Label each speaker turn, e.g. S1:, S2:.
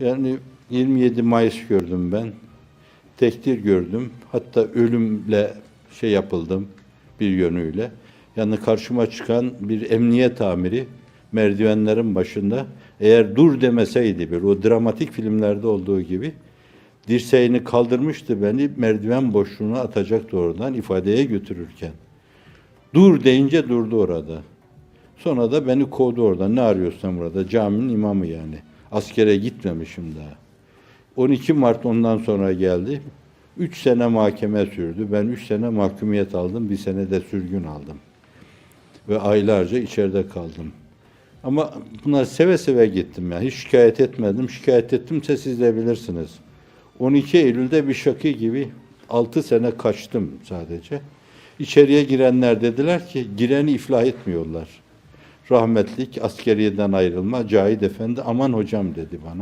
S1: Yani 27 Mayıs gördüm ben. Tektir gördüm. Hatta ölümle şey yapıldım bir yönüyle. Yani karşıma çıkan bir emniyet amiri merdivenlerin başında eğer dur demeseydi bir o dramatik filmlerde olduğu gibi dirseğini kaldırmıştı beni merdiven boşluğuna atacaktı oradan ifadeye götürürken. Dur deyince durdu orada. Sonra da beni kovdu oradan. Ne arıyorsun burada? Caminin imamı yani. Askere gitmemişim daha. 12 Mart ondan sonra geldi. 3 sene mahkeme sürdü. Ben 3 sene mahkumiyet aldım. Bir sene de sürgün aldım. Ve aylarca içeride kaldım. Ama buna seve seve gittim ya. Hiç şikayet etmedim. Şikayet ettimse siz de bilirsiniz. 12 Eylül'de bir şakı gibi 6 sene kaçtım sadece. İçeriye girenler dediler ki gireni iflah etmiyorlar. Rahmetlik askeriyeden ayrılma Cahit Efendi aman hocam dedi bana.